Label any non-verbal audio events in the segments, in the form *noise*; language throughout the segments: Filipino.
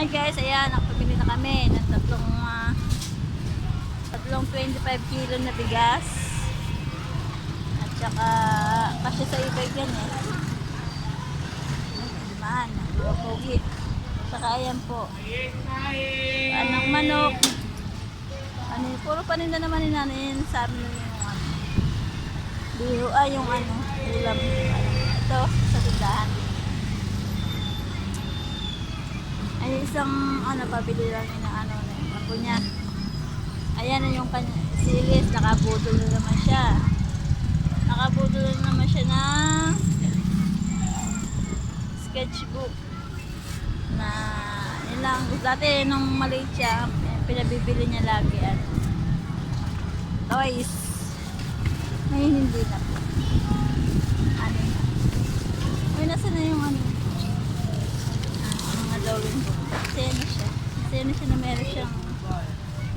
Ay guys, ayan, nakapamili na kami ng tatlong ah, tatlong 25 kilo na bigas. At saka, kasi sa iba yan eh. Man, pogi. Saka ayan po. Anong manok. Ano, puro paninda naman ni nanay yun sa amin yung ano. Biho, ah, yung ano, ulam. Ito, sa tindahan. Ay, isang ano, pabili lang yun ng ano, apo niya. Ayan na yung kanya, silis, nakabudol na naman siya. Nakabudol na naman siya ng sketchbook na ilang, dati nung maliit siya, pinabibili niya lagi ano, toys. Ngayon hindi na po. Ano na. Uy, nasa na yung ano, ah, mga drawing book. Seno siya. Seno siya na meron siyang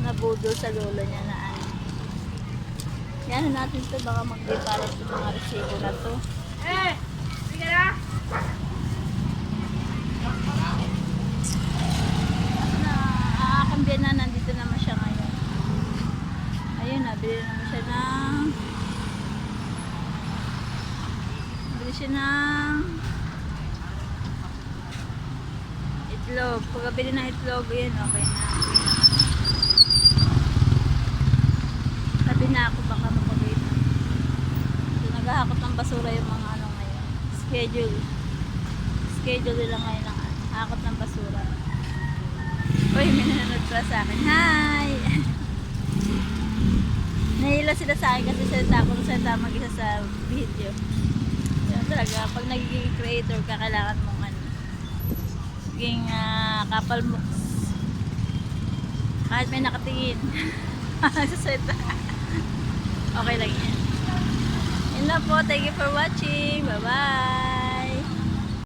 nabudol sa lolo niya na ano. Yan natin to baka mag-depalit sa mga resibo na to. Eh! Sige na! na aakambyan na nandito naman siya ngayon. Ayun, nabili naman siya ng bili siya ng itlog. Pagkabili ng itlog, yun, okay na. Sabi na ako baka mapagay na. So, naghahakot ng basura yung mga ano ngayon. Schedule. Schedule nila ngayon ng ano, hakot ng basura. Uy, may nanonood pala sa akin. Hi! *laughs* Nahila sila sa akin kasi salita ako ng salita mag-isa sa video. Yan talaga, pag nagiging creator ka, kailangan mong ano, maging ah, kapal mo. Kahit may nakatingin. *laughs* sa salita. okay lang yan. Yun lang po. Thank you for watching. Bye-bye!